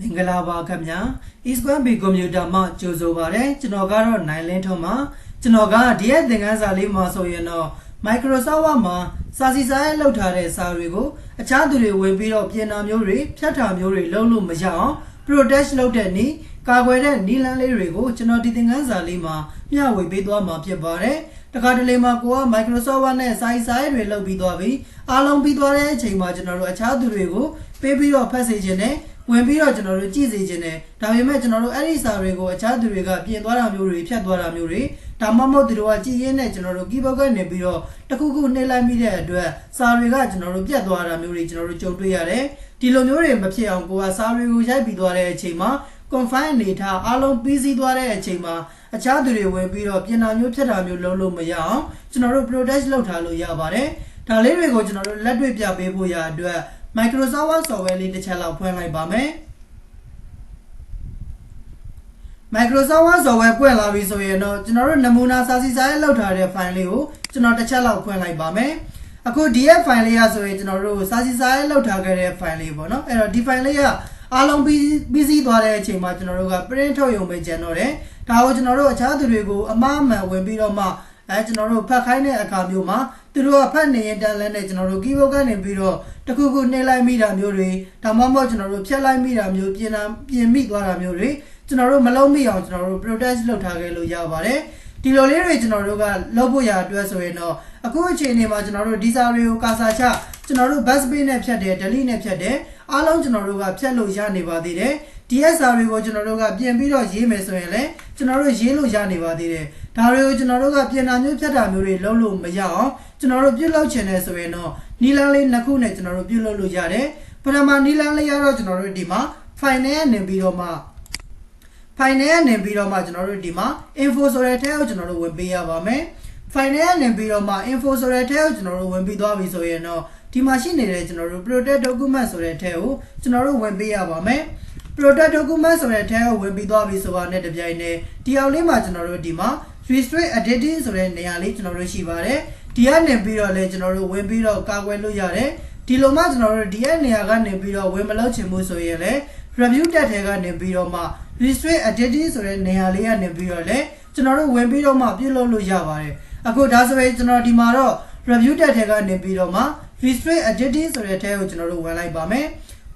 မင်္ဂလာပါခင်ဗျာ Eastern Bay Computer မှာကြိုဆိုပါရစေကျွန်တော်ကတော့နိုင်လင်းထုံးပါကျွန်တော်ကဒီရက်သင်ခန်းစာလေးမှာဆိုရင်တော့ Microsoft Word မှာစာစီစာရေးလောက်ထားတဲ့စာတွေကိုအခြားသူတွေဝင်ပြီးတော့ပြင်တာမျိုးတွေဖြတ်တာမျိုးတွေလုပ်လို့မရအောင် protect လုပ်တဲ့နည်းကာကွယ်တဲ့နည်းလမ်းလေးတွေကိုကျွန်တော်ဒီသင်ခန်းစာလေးမှာမျှဝေပေးသွားမှာဖြစ်ပါတယ်တခါတလေမှာကိုက Microsoft Word နဲ့စာရေးစာရေးတွေလုပ်ပြီးသွားပြီအားလုံးပြီးသွားတဲ့အချိန်မှာကျွန်တော်တို့အခြားသူတွေကိုပေးပြီးတော့ဖတ်စေခြင်းနဲ့ ဝင်ပြီးတော့ကျွန်တော်တို့ကြည့်စေခြင်းနဲ့ဒါပေမဲ့ကျွန်တော်တို့အဲ့ဒီစာတွေကိုအခြားသူတွေကပြင်သွားတာမျိုးတွေဖြတ်သွားတာမျိုးတွေဒါမှမဟုတ်သူတို့ကကြည်ရင်းနဲ့ကျွန်တော်တို့ keyboard ကနေပြီးတော့တခုခုနှိပ်လိုက်မိတဲ့အတွက်စာတွေကကျွန်တော်တို့ပြတ်သွားတာမျိုးတွေကျွန်တော်တို့ကြုံတွေ့ရတယ်ဒီလိုမျိုးတွေမဖြစ်အောင်ကိုကစာတွေကိုရိုက်ပြီးသွားတဲ့အချိန်မှာ confine အနေထားအားလုံးပြီးစီးသွားတဲ့အချိန်မှာအခြားသူတွေဝင်ပြီးတော့ပြင်တာမျိုးဖြတ်တာမျိုးလုပ်လို့မရအောင်ကျွန်တော်တို့ protect လုပ်ထားလို့ရပါတယ်ဒါလေးတွေကိုကျွန်တော်တို့လက်တွေ့ပြပေးဖို့ရအတွက် Microsoft Word software လေးတစ်ချက်လောက်ဖွင့်လိုက်ပါမယ် Microsoft Word software ပွင့်လာပြီဆိုရင်တော့ကျွန်တော်တို့နမူနာစာစီစာရေးလောက်ထားတဲ့ file လေးကိုကျွန်တော်တစ်ချက်လောက်ဖွင့်လိုက်ပါမယ်အခုဒီရဲ့ file လေးရဆိုရင်ကျွန်တော်တို့စာစီစာရေးလောက်ထားခဲ့တဲ့ file လေးပေါ့နော်အဲ့တော့ဒီ file လေးကအားလုံးပြီးပြီးစီးသွားတဲ့အချိန်မှာကျွန်တော်တို့က print ထုတ်ရုံပဲကျန်တော့တယ်ဒါကိုကျွန်တော်တို့အခြားသူတွေကိုအမှားမှန်ဝင်ပြီးတော့မှ အဲကျွန်တော်တို့ဖတ်ခိုင်းတဲ့အခါမျိုးမှာသူတို့ကဖတ်နေရင်တန်လန်းနဲ့ကျွန်တော်တို့ keyboard ကနေပြီးတော့တခုခုနှိပ်လိုက်မိတာမျိုးတွေဒါမှမဟုတ်ကျွန်တော်တို့ဖြတ်လိုက်မိတာမျိုးပြင်တာပြင်မိသွားတာမျိုးတွေကျွန်တော်တို့မလုံးမိအောင်ကျွန်တော်တို့ protect လုပ်ထားခဲ့လို့ရပါတယ်ဒီလိုလေးတွေကျွန်တော်တို့ကလုပ်ဖို့ရအတွက်ဆိုရင်တော့အခုအချိန်လေးမှာကျွန်တော်တို့ဒီစာတွေကိုကာစာချကျွန်တော်တို့ bus page နဲ့ဖြတ်တယ် delete နဲ့ဖြတ်တယ်အားလုံးကျွန်တော်တို့ကဖြတ်လို့ရနေပါသေးတယ် DSR တွေကိုကျွန်တော်တို့ကပြင်ပြီးတော့ရေးမယ်ဆိုရင်လည်း ကျွန်တော်တို့ရေးလို့ရနေပါသေးတယ်ဒါတွေကိုကျွန်တော်တို့ကပြင်တာမျိုးဖြတ်တာမျိုးတွေလုပ်လို့မရအောင်ကျွန်တော်တို့ပြုလုပ်ချင်တယ်ဆိုရင်တော့နီလန်းလေးနှစ်ခုနဲ့ကျွန်တော်တို့ပြုလုပ်လို့ရတယ်ပထမနီလန်းလေးရတော့ကျွန်တော်တို့ဒီမှာ file နဲ့နေပြီးတော့မှ file နဲ့နေပြီးတော့မှကျွန်တော်တို့ဒီမှာ info ဆိုတဲ့ tab ကိုကျွန်တော်တို့ဝင်ပေးရပါမယ် file နဲ့နေပြီးတော့မှ info ဆိုတဲ့ tab ကိုကျွန်တော်တို့ဝင်ပြီးသွားပြီဆိုရင်တော့ဒီမှာရှိနေတဲ့ကျွန်တော်တို့ protect document ဆိုတဲ့ tab ကိုကျွန်တော်တို့ဝင်ပေးရပါမယ် product document ဆိုတဲ့ tab ကိုဝင်ပြီးသွားပြီဆိုတာနဲ့တပြိုင်တည်းဒီအောင်လေးမှာကျွန်တော်တို့ဒီမှာ restrict editing ဆိုတဲ့နေရာလေးကျွန်တော်တို့ရှိပါတယ်ဒီကနေပြီးတော့လဲကျွန်တော်တို့ဝင်ပြီးတော့ကာကွယ်လို့ရတယ်ဒီလိုမှကျွန်တော်တို့ဒီရဲ့နေရာကနေပြီးတော့ဝင်မလောက်ချင်ဘူးဆိုရင်လဲ review tab ထဲကနေပြီးတော့မှ restrict editing ဆိုတဲ့နေရာလေးကနေပြီးတော့လဲကျွန်တော်တို့ဝင်ပြီးတော့မှပြုလုပ်လို့ရပါတယ်အခုဒါဆိုရင်ကျွန်တော်ဒီမှာတော့ review tab ထဲကနေပြီးတော့မှ restrict editing ဆိုတဲ့ tab ကိုကျွန်တော်တို့ဝင်လိုက်ပါမယ်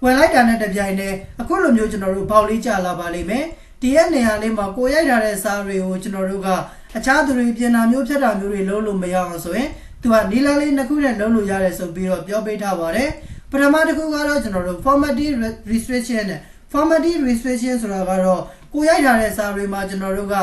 ဝင်လိုက်တာနဲ့တပြိုင်တည်းအခုလိုမျိုးကျွန်တော်တို့ပေါက်လေးကြလာပါလိမ့်မယ်ဒီရဲ့နေရာလေးမှာကိုရိုက်ထားတဲ့စာတွေကိုကျွန်တော်တို့ကအခြားသူတွေပြင်တာမျိုးဖြတ်တာမျိုးတွေလုပ်လို့မရအောင်ဆိုရင်သူကနီလာလေးနှစ်ခုနဲ့လုပ်လို့ရတယ်ဆိုပြီးတော့ပြောပေးထားပါတယ်ပထမတစ်ခုကတော့ကျွန်တော်တို့ formatting restriction နဲ့ formatting restriction ဆိုတာကတော့ကိုရိုက်ထားတဲ့စာတွေမှာကျွန်တော်တို့က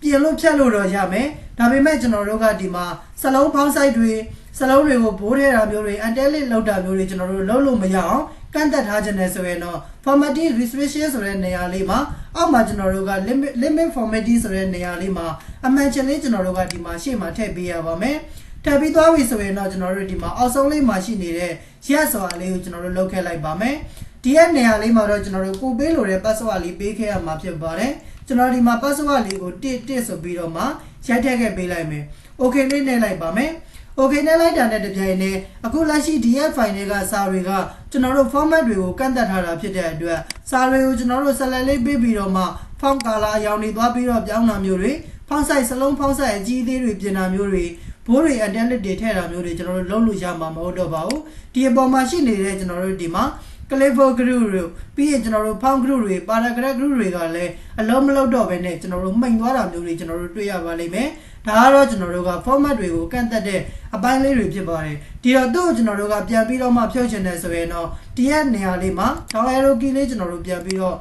ပြင်လို့ဖြတ်လို့တော့ရမယ်ဒါပေမဲ့ကျွန်တော်တို့ကဒီမှာစလုံးဖောင်းဆိုင်တွေစလုံးတွေကိုဘိုးထဲတာမျိုးတွေ antellit လောက်တာမျိုးတွေကျွန်တော်တို့လုပ်လို့မရအောင် ကန့်သက်ထားခြင်းနဲ့ဆိုရင်တော့ formatting restriction ဆိုတဲ့နေရာလေးမှာအောက်မှာကျွန်တော်တို့က limit limit formatting ဆိုတဲ့နေရာလေးမှာအမှန်ချင်းလေးကျွန်တော်တို့ကဒီမှာရှေ့မှာထည့်ပေးရပါမယ်ထည့်ပြီးသွားပြီဆိုရင်တော့ကျွန်တော်တို့ဒီမှာအောက်ဆုံးလေးမှာရှိနေတဲ့ yes ဆိုတာလေးကိုကျွန်တော်တို့လုပ်ခဲ့လိုက်ပါမယ်ဒီရဲ့နေရာလေးမှာတော့ကျွန်တော်တို့ကိုပေးလို့တဲ့ password လေးပေးခဲ့ရမှာဖြစ်ပါတယ်ကျွန်တော်ဒီမှာ password လေးကိုတစ်တစ်ဆိုပြီးတော့မှရိုက်ထည့်ခဲ့ပေးလိုက်မယ် okay လေးနဲ့လိုက်ပါမယ် okay နဲ့လိုက်တာနဲ့တပြိုင်နက်အခုလက်ရှိ DF file တွေကစာတွေကကျွန်တော်တို့ format တွေကိုကန့်သက်ထားတာဖြစ်တဲ့အတွက်စာတွေကိုကျွန်တော်တို့ select လေးပေးပြီးတော့မှ font color အရောင်တွေသွားပြီးတော့ပြောင်းတာမျိုးတွေ font size စလုံး font size အကြီးသေးတွေပြင်တာမျိုးတွေဘိုးတွေ identity တွေထည့်တာမျိုးတွေကျွန်တော်တို့လုပ်လို့ရမှာမဟုတ်တော့ပါဘူးဒီအပေါ်မှာရှိနေတဲ့ကျွန်တော်တို့ဒီမှာ clever group တွေပြီးရင်ကျွန်တော်တို့ found group တွေ paragraph group တွေကလည်းအလုံးမလုံးတော့ဘဲနဲ့ကျွန်တော်တို့မှိန်သွားတာမျိုးတွေကျွန်တော်တို့တွေ့ရပါလိမ့်မယ်ဒါကတော့ကျွန်တော်တို့က format တွေကိုကန့်သက်တဲ့အပိုင်းလေးတွေဖြစ်ပါတယ်ဒီတော့သူ့ကိုကျွန်တော်တို့ကပြန်ပြီးတော့မှဖြုတ်ချင်တယ်ဆိုရင်တော့ဒီရဲ့နေရာလေးမှာ down arrow key လေးကျွန်တော်တို့ပြန်ပြီးတော့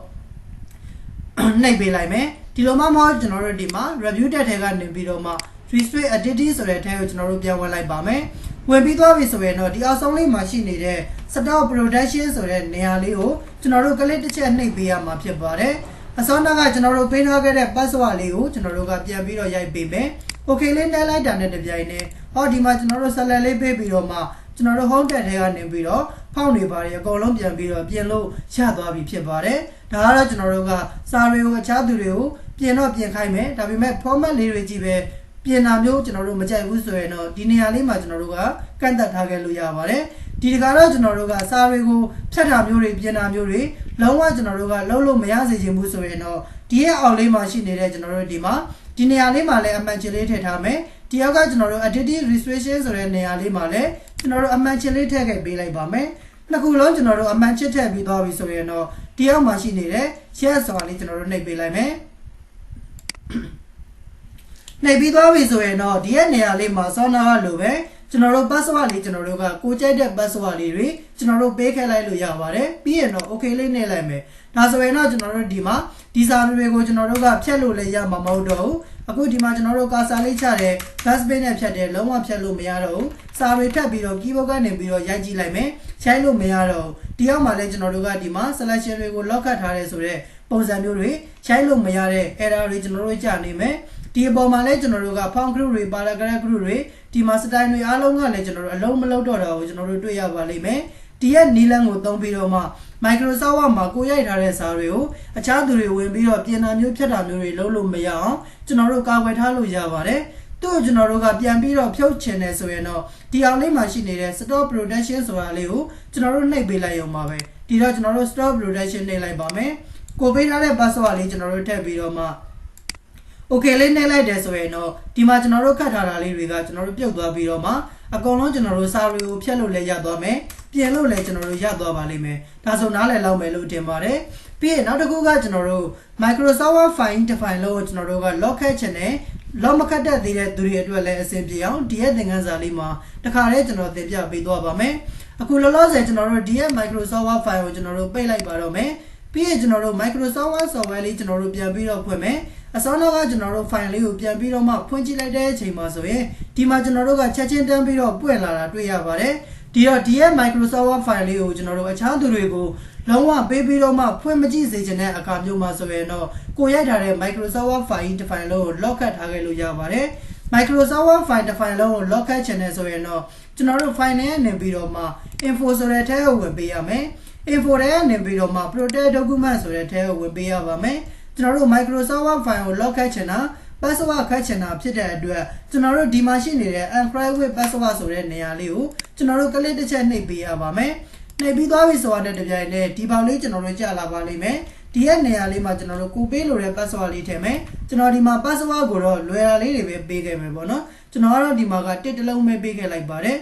နှိပ်ပေးလိုက်မယ်ဒီလိုမှမဟုတ်ကျွန်တော်တို့ဒီမှာ review tab ထဲကနေပြီးတော့မှ restrict editing ဆိုတဲ့ tab ကိုကျွန်တော်တို့ပြန်ဝင်လိုက်ပါမယ် ဝင်ပြီးသွားပြီဆိုရင်တော့ဒီအောက်ဆုံးလေးမှာရှိနေတဲ့ stock production ဆိုတဲ့နေရာလေးကိုကျွန်တော်တို့ကလစ်တစ်ချက်နှိပ်ပေးရမှာဖြစ်ပါတယ်အစောနောက်ကကျွန်တော်တို့ပေးထားခဲ့တဲ့ password လေးကိုကျွန်တော်တို့ကပြန်ပြီးတော့ရိုက်ပေးမယ် okay လေးနဲ့လိုက်တာနဲ့တပြိုင်နက်ဟောဒီမှာကျွန်တော်တို့ select လေးပေးပြီးတော့မှကျွန်တော်တို့ home tab ထဲကနေပြီးတော့ဖောက်နေပါတယ်အကုန်လုံးပြန်ပြီးတော့ပြင်လို့ရသွားပြီဖြစ်ပါတယ်ဒါကတော့ကျွန်တော်တို့ကစာတွေကိုအခြားသူတွေကိုပြင်တော့ပြင်ခိုင်းမယ်ဒါပေမဲ့ format လေးတွေကြီးပဲ ပြင်တာမျိုးကျွန်တော်တို့မကြိုက်ဘူးဆိုရင်တော့ဒီနေရာလေးမှာကျွန်တော်တို့ကကန့်သက်ထားခဲ့လို့ရပါတယ်ဒီတခါတော့ကျွန်တော်တို့ကစာတွေကိုဖြတ်တာမျိုးတွေပြင်တာမျိုးတွေလုံးဝကျွန်တော်တို့ကလုံးလို့မရစေချင်ဘူးဆိုရင်တော့ဒီရဲ့အောက်လေးမှာရှိနေတဲ့ကျွန်တော်တို့ဒီမှာဒီနေရာလေးမှာလည်းအမှန်ချင်လေးထည့်ထားမယ်ဒီအောက်ကကျွန်တော်တို့ additive restriction ဆိုတဲ့နေရာလေးမှာလည်းကျွန်တော်တို့အမှန်ချင်လေးထည့်ခဲ့ပေးလိုက်ပါမယ်နှစ်ခုလုံးကျွန်တော်တို့အမှန်ချစ်ထည့်ပြီးသွားပြီဆိုရင်တော့ဒီအောက်မှာရှိနေတဲ့ share ဆိုတာလေးကျွန်တော်တို့နှိပ်ပေးလိုက်မယ် နှိပ်ပြီးသွားပြီဆိုရင်တော့ဒီရဲ့နေရာလေးမှာဆောင်းနာကလိုပဲကျွန်တော်တို့ password လေးကျွန်တော်တို့ကကိုကြိုက်တဲ့ password လေးတွေကျွန်တော်တို့ပေးခဲ့လိုက်လို့ရပါတယ်ပြီးရင်တော့ okay လေးနှိပ်လိုက်မယ်ဒါဆိုရင်တော့ကျွန်တော်တို့ဒီမှာဒီစာတွေကိုကျွန်တော်တို့ကဖြတ်လို့လည်းရမှာမဟုတ်တော့ဘူးအခုဒီမှာကျွန်တော်တို့ကာစာလေးချတယ် bus page နဲ့ဖြတ်တယ်လုံးဝဖြတ်လို့မရတော့ဘူးစာတွေထပ်ပြီးတော့ keyboard ကနေပြီးတော့ရိုက်ကြည့်လိုက်မယ်ရိုက်လို့မရတော့ဘူးဒီအောက်မှာလည်းကျွန်တော်တို့ကဒီမှာ selection တွေကို lock ခတ်ထားတယ်ဆိုတော့ ပုံစံမျိုးတွေရိုက်လို့မရတဲ့ error တွေကျွန်တော်တို့ကြာနေမယ်ဒီအပေါ်မှာလည်းကျွန်တော်တို့က font group တွေ paragraph group တွေဒီမှာ style တွေအားလုံးကလည်းကျွန်တော်တို့အလုံးမလုံးတော့တာကိုကျွန်တော်တို့တွေ့ရပါလိမ့်မယ်ဒီရဲ့နီလန်ကိုသုံးပြီးတော့မှ Microsoft မှာကိုရိုက်ထားတဲ့စာတွေကိုအခြားသူတွေဝင်ပြီးတော့ပြင်တာမျိုးဖြတ်တာမျိုးတွေလုပ်လို့မရအောင်ကျွန်တော်တို့ကာကွယ်ထားလို့ရပါတယ်သူ့ကိုကျွန်တော်တို့ကပြန်ပြီးတော့ဖြုတ်ချင်တယ်ဆိုရင်တော့ဒီအောင်လေးမှာရှိနေတဲ့ stop production ဆိုတာလေးကိုကျွန်တော်တို့နှိပ်ပေးလိုက်ရုံပါပဲဒီတော့ကျွန်တော်တို့ stop production နှိပ်လိုက်ပါမယ် ကိုပေးထားတဲ့ password လေးကျွန်တော်တို့ထည့်ပြီးတော့မှ okay လေးနှိပ်လိုက်တယ်ဆိုရင်တော့ဒီမှာကျွန်တော်တို့ခတ်ထားတာလေးတွေကကျွန်တော်တို့ပြုတ်သွားပြီးတော့မှအကုန်လုံးကျွန်တော်တို့စာတွေကိုဖြတ်လို့လည်းရသွားမယ်ပြင်လို့လည်းကျွန်တော်တို့ရသွားပါလိမ့်မယ်ဒါဆိုနားလည်လောက်မယ်လို့ထင်ပါတယ်ပြီးရင်နောက်တစ်ခုကကျွန်တော်တို့ Microsoft Word file define လို့ကျွန်တော်တို့က lock ခတ်ချင်တယ် lock မခတ်တတ်သေးတဲ့သူတွေအတွက်လည်းအဆင်ပြေအောင်ဒီရဲ့သင်ခန်းစာလေးမှာတခါတည်းကျွန်တော်သင်ပြပေးသွားပါမယ်အခုလောလောဆယ်ကျွန်တော်တို့ဒီရဲ့ Microsoft Word file ကိုကျွန်တော်တို့ပိတ်လိုက်ပါတော့မယ် ပြီးရင်ကျွန်တော်တို့ Microsoft Word software လေးကျွန်တော်တို့ပြန်ပြီးတော့ဖွင့်မယ်အစောနောက်ကကျွန်တော်တို့ file လေးကိုပြန်ပြီးတော့မှဖွင့်ကြည့်လိုက်တဲ့အချိန်မှာဆိုရင်ဒီမှာကျွန်တော်တို့ကချက်ချင်းတန်းပြီးတော့ပွင့်လာတာတွေ့ရပါတယ်ဒီတော့ဒီရဲ့ Microsoft Word file လေးကိုကျွန်တော်တို့အခြားသူတွေကိုလုံးဝပေးပြီးတော့မှဖွင့်မကြည့်စေချင်တဲ့အခါမျိုးမှာဆိုရင်တော့ကိုရိုက်ထားတဲ့ Microsoft Word file တစ် file လုံးကို lock ခတ်ထားခဲ့လို့ရပါတယ် Microsoft Word file တစ် file လုံးကို lock ခတ်ချင်တယ်ဆိုရင်တော့ကျွန်တော်တို့ file နဲ့နေပြီးတော့မှ info ဆိုတဲ့ထဲကိုဝင်ပေးရမယ် info ထဲကနေပြီးတော့မှ protect document ဆိုတဲ့ထဲကိုဝင်ပေးရပါမယ်ကျွန်တော်တို့ Microsoft Word file ကို lock ခတ်ချင်တာ password ခတ်ချင်တာဖြစ်တဲ့အတွက်ကျွန်တော်တို့ဒီမှာရှိနေတဲ့ encrypt with password ဆိုတဲ့နေရာလေးကိုကျွန်တော်တို့ကလစ်တစ်ချက်နှိပ်ပေးရပါမယ်နှိပ်ပြီးသွားပြီဆိုတဲ့တပြိုင်တည်းဒီပေါက်လေးကျွန်တော်တို့ကြာလာပါလိမ့်မယ်ဒီရဲ့နေရာလေးမှာကျွန်တော်တို့ကိုပေးလို့တဲ့ password လေးထည့်မယ်ကျွန်တော်ဒီမှာ password ကိုတော့လွယ်တာလေးတွေပဲပေးခဲ့မယ်ပေါ့နော်ကျွန်တော်ကတော့ဒီမှာကတစ်တလုံးပဲပေးခဲ့လိုက်ပါတယ်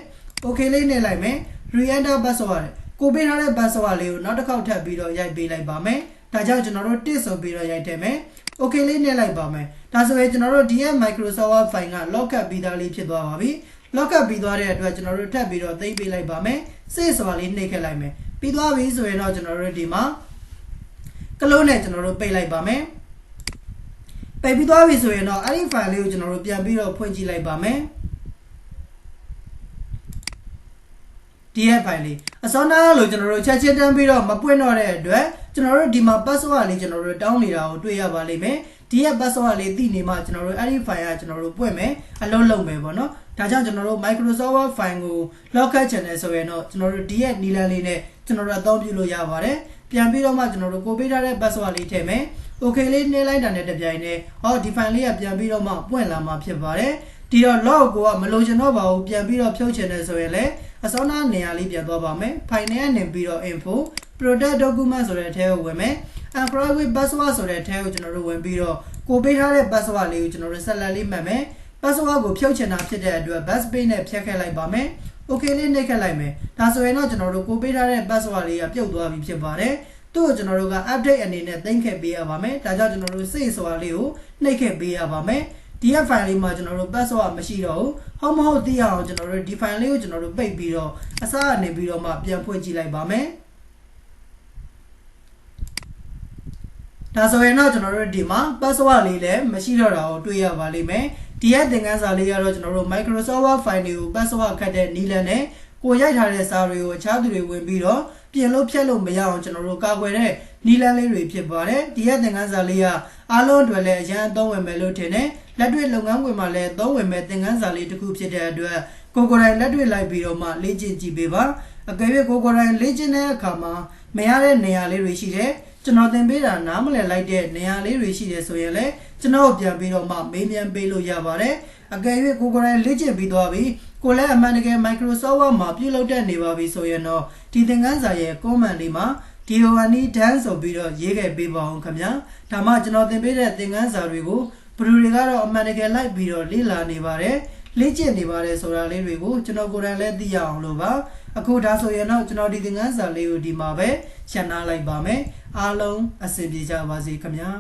okay လေးနှိပ်လိုက်မယ် re-enter password ကိုပေးထားတဲ့ password လေးကိုနောက်တစ်ခေါက်ထပ်ပြီးတော့ရိုက်ပေးလိုက်ပါမယ်ဒါကြောင့်ကျွန်တော်တို့တစ်ဆိုပြီးတော့ရိုက်တယ်မယ် okay လေးနှိပ်လိုက်ပါမယ်ဒါဆိုရင်ကျွန်တော်တို့ဒီရဲ့ Microsoft file က lock up ပြီးသားလေးဖြစ်သွားပါပြီ lock up ပြီးသွားတဲ့အတွက်ကျွန်တော်တို့ထပ်ပြီးတော့သိမ်းပေးလိုက်ပါမယ် save ဆိုတာလေးနှိပ်ခဲ့လိုက်မယ်ပြီးသွားပြီဆိုရင်တော့ကျွန်တော်တို့ဒီမှာကလုံးနဲ့ကျွန်တော်တို့ပိတ်လိုက်ပါမယ်ပိတ်ပြီးသွားပြီဆိုရင်တော့အဲ့ဒီ file လေးကိုကျွန်တော်တို့ပြန်ပြီးတော့ဖွင့်ကြည့်လိုက်ပါမယ် ဒီရဲ့ file လေးအစောနာလို့ကျွန်တော်တို့ချက်ချင်းတန်းပြီးတော့မပွင့်တော့တဲ့အတွက်ကျွန်တော်တို့ဒီမှာ password လေးကျွန်တော်တို့တောင်းနေတာကိုတွေ့ရပါလိမ့်မယ်ဒီရဲ့ password လေးသိနေမှကျွန်တော်တို့အဲ့ဒီ file ကကျွန်တော်တို့ပွင့်မယ်အလုံးလုံးမယ်ပေါ့နော်ဒါကြောင့်ကျွန်တော်တို့ Microsoft Word file ကို lock ခတ်ချင်တယ်ဆိုရင်တော့ကျွန်တော်တို့ဒီရဲ့နီလန်လေးနဲ့ကျွန်တော်တို့အသုံးပြုလို့ရပါတယ်ပြန်ပြီးတော့မှကျွန်တော်တို့ကိုပေးထားတဲ့ password လေးထည့်မယ် okay လေးနှိပ်လိုက်တာနဲ့တပြိုင်တည်းဟောဒီ file လေးကပြန်ပြီးတော့မှပွင့်လာမှာဖြစ်ပါတယ်ဒီတော့ log ကိုကမလိုချင်တော့ပါဘူးပြန်ပြီးတော့ဖြုတ်ချင်တယ်ဆိုရင်လည်း အစောနာနေရာလေးပြန်သွားပါမယ် file နဲ့နေပြီးတော့ info product document ဆိုတဲ့အထဲကိုဝင်မယ် encrypt with password ဆိုတဲ့အထဲကိုကျွန်တော်တို့ဝင်ပြီးတော့ကိုပေးထားတဲ့ password လေးကိုကျွန်တော်တို့ဆက်လက်လေးမှတ်မယ် password ကိုဖြုတ်ချင်တာဖြစ်တဲ့အတွက် bus page နဲ့ဖြတ်ခဲ့လိုက်ပါမယ် okay လေးနှိပ်ခတ်လိုက်မယ်ဒါဆိုရင်တော့ကျွန်တော်တို့ကိုပေးထားတဲ့ password လေးကပြုတ်သွားပြီဖြစ်ပါတယ်သူ့ကိုကျွန်တော်တို့က update အနေနဲ့သိမ်းခဲ့ပေးရပါမယ်ဒါကြောင့်ကျွန်တော်တို့ save ဆိုတာလေးကိုနှိပ်ခဲ့ပေးရပါမယ် ဒီ file လေးမှာကျွန်တော်တို့ password မရှိတော့ဘူးဟုတ်မဟုတ်သိရအောင်ကျွန်တော်တို့ဒီ file လေးကိုကျွန်တော်တို့ပိတ်ပြီးတော့အစားအနေပြီးတော့မှပြန်ဖွင့်ကြည့်လိုက်ပါမယ်ဒါဆိုရင်တော့ကျွန်တော်တို့ဒီမှာ password လေးလည်းမရှိတော့တာကိုတွေ့ရပါလိမ့်မယ်ဒီရဲ့သင်ခန်းစာလေးကတော့ကျွန်တော်တို့ Microsoft Word file တွေကို password ခတ်တဲ့နည်းလမ်းနဲ့ကိုရိုက်ထားတဲ့စာတွေကိုအခြားသူတွေဝင်ပြီးတော့ပြင်လို့ဖြတ်လို့မရအောင်ကျွန်တော်တို့ကာကွယ်တဲ့နီလန်းလေးတွေဖြစ်ပါတယ်ဒီရဲ့သင်ခန်းစာလေးကအားလုံးအတွက်လည်းအရန်အသုံးဝင်မယ်လို့ထင်တယ် လက်တွေ့လုပ်ငန်းခွင်မှာလည်းသုံးဝင်မဲ့သင်ခန်းစာလေးတစ်ခုဖြစ်တဲ့အတွက်ကိုကိုယ်တိုင်လက်တွေ့လိုက်ပြီးတော့မှလေ့ကျင့်ကြည့်ပေးပါအကယ်၍ကိုကိုယ်တိုင်လေ့ကျင့်တဲ့အခါမှာမရတဲ့နေရာလေးတွေရှိတယ်ကျွန်တော်သင်ပေးတာနားမလည်လိုက်တဲ့နေရာလေးတွေရှိတယ်ဆိုရင်လည်းကျွန်တော်ပြန်ပြီးတော့မှမေးမြန်းပေးလို့ရပါတယ်အကယ်၍ကိုကိုယ်တိုင်လေ့ကျင့်ပြီးသွားပြီကိုလည်းအမှန်တကယ် Microsoft Word မှာပြုလုပ်တတ်နေပါပြီဆိုရင်တော့ဒီသင်ခန်းစာရဲ့ comment လေးမှာဒီ DONE dance ဆိုပြီးတော့ရေးခဲ့ပေးပါအောင်ခင်ဗျာဒါမှကျွန်တော်သင်ပေးတဲ့သင်ခန်းစာတွေကို ဘယ်သူတွေကတော့အမှန်တကယ်လိုက်ပြီးတော့လေ့လာနေပါတယ်လေ့ကျင့်နေပါတယ်ဆိုတာလေးတွေကိုကျွန်တော်ကိုယ်တိုင်လည်းသိရအောင်လို့ပါအခုဒါဆိုရင်တော့ကျွန်တော်ဒီသင်ခန်းစာလေးကိုဒီမှာပဲရှင်းနာလိုက်ပါမယ်အားလုံးအဆင်ပြေကြပါစေခင်ဗျာ